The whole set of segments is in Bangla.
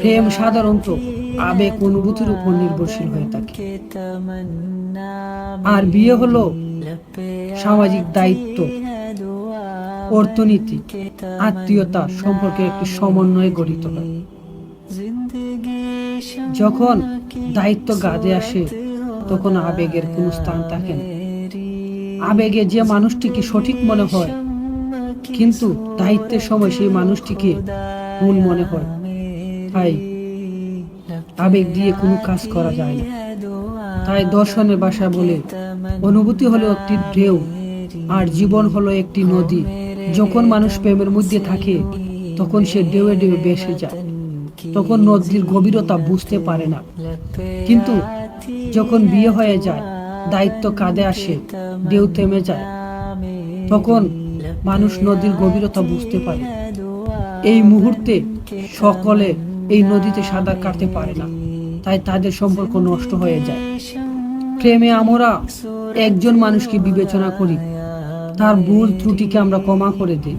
প্রেম সাধারণত আবেগ অনুভূতির উপর নির্ভরশীল হয়ে থাকে। আর বিয়ে হলো সামাজিক দায়িত্ব, অর্থনীতি, আত্মীয়তা সম্পর্কে একটি সমন্বয়ে গঠিত হয়। যখন দায়িত্ব গাদে আসে, তখন আবেগের কোনো স্থান থাকে না। আবেগে যে মানুষটিকে সঠিক মনে হয়, কিন্তু দায়িত্বের সময় সেই মানুষটিকে ভুল মনে হয়। তাই আবেগ দিয়ে কোনো কাজ করা যায় না। তাই দর্শনের বাসা বলে, অনুভূতি হলো একটি ঢেউ আর জীবন হলো একটি নদী। যখন মানুষ প্রেমের মধ্যে থাকে, তখন সে ঢেউয়ে ঢেউয়ে ভেসে যায়। তখন নদীর গভীরতা বুঝতে পারে না। কিন্তু যখন বিয়ে হয়ে যায়, দায়িত্ব কাঁধে আসে, ঢেউ থেমে যায়, তখন মানুষ নদীর গভীরতা বুঝতে পারে। এই মুহূর্তে সকলে এই নদীতে সাঁতার কাটতে পারে না। তাই তাদের সম্পর্ক নষ্ট হয়ে যায়। প্রেমে আমরা একজন মানুষকে বিবেচনা করি। তার ভুল ত্রুটিকে আমরা ক্ষমা করে দিই।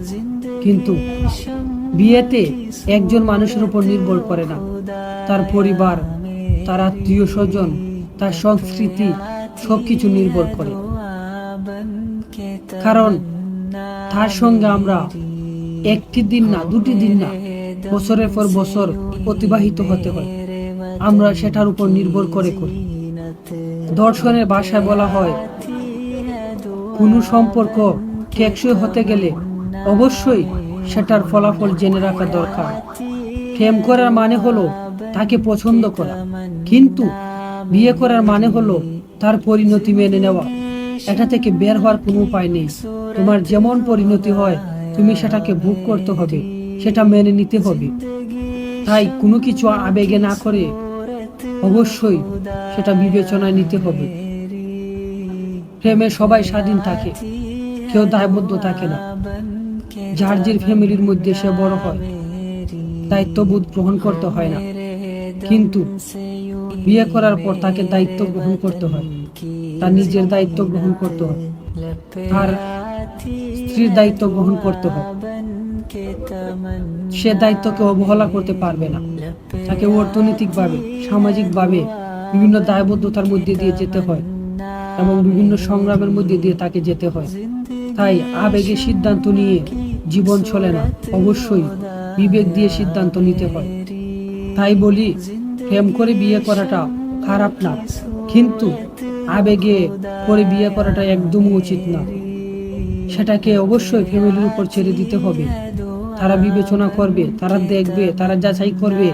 কিন্তু বিয়েতে একজন মানুষের উপর নির্ভর করে না। তার পরিবার, তার আত্মীয় স্বজন, তার সংস্কৃতি সবকিছু নির্ভর করে। কারণ তার সঙ্গে আমরা একটি দিন না, দুটি দিন না, বছরের পর বছর অতিবাহিত হতে হয়। আমরা সেটার উপর নির্ভর করে করি। দর্শনের ভাষায় বলা হয়, কোনো সম্পর্ক টেকসই হতে গেলে অবশ্যই সেটার ফলাফল জেনে রাখা দরকার। প্রেম করার মানে হলো তাকে পছন্দ করা, কিন্তু বিয়ে করার মানে হলো তার পরিণতি মেনে নেওয়া। এটা থেকে বের হওয়ার কোনো উপায় নেই। তোমার যেমন পরিণতি হয় তুমি সেটাকে ভোগ করতে হবে, সেটা মেনে নিতে হবে। তাই কোনো কিছু আবেগে না করে অবশ্যই সেটা বিবেচনায় নিতে হবে। প্রেমে সবাই স্বাধীন থাকে, কেউ দায়বদ্ধ থাকে না। যার যে ফ্যামিলির মধ্যে সে বড় হয় দায়িত্ববোধ গ্রহণ করতে হয় না। কিন্তু বিয়ে করার পর তাকে দায়িত্ব গ্রহণ করতে হয়, তার নিজের দায়িত্ব গ্রহণ করতে হয়। তার স্ত্রীর দায়িত্ব গ্রহণ করতে হয়। সে দায়িত্বকে অবহেলা করতে পারবে না। তাকে অর্থনৈতিকভাবে, সামাজিকভাবে বিভিন্ন দায়বদ্ধতার মধ্যে দিয়ে যেতে হয় এবং বিভিন্ন সংগ্রামের মধ্যে দিয়ে তাকে যেতে হয়। তাই আবেগে সিদ্ধান্ত নিয়ে জীবন চলে না। অবশ্যই বিবেক দিয়ে সিদ্ধান্ত নিতে হয়। তাই বলি, প্রেম করে বিয়ে করাটা খারাপ না। কিন্তু আবেগে করে বিয়ে করাটা একদমই উচিত না। সেটাকে অবশ্যই ফ্যামিলির উপর ছেড়ে দিতে হবে। তারা বিবেচনা করবে, তারা দেখবে, তারা যাচাই করবে।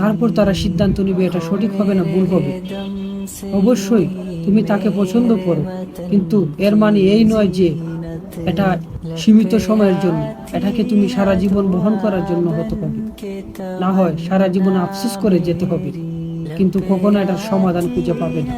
তারপর তারা সিদ্ধান্ত নিবে, এটা সঠিক হবে না ভুল হবে। অবশ্যই তুমি তাকে পছন্দ করো, কিন্তু এর মানে এই নয় যে এটা সীমিত সময়ের জন্য, এটাকে তুমি সারা জীবন বহন করার জন্য হতে হবে। না হয় সারা জীবন আফসোস করে যেতে হবে, কিন্তু কখনো এটার সমাধান খুঁজে পাবে না।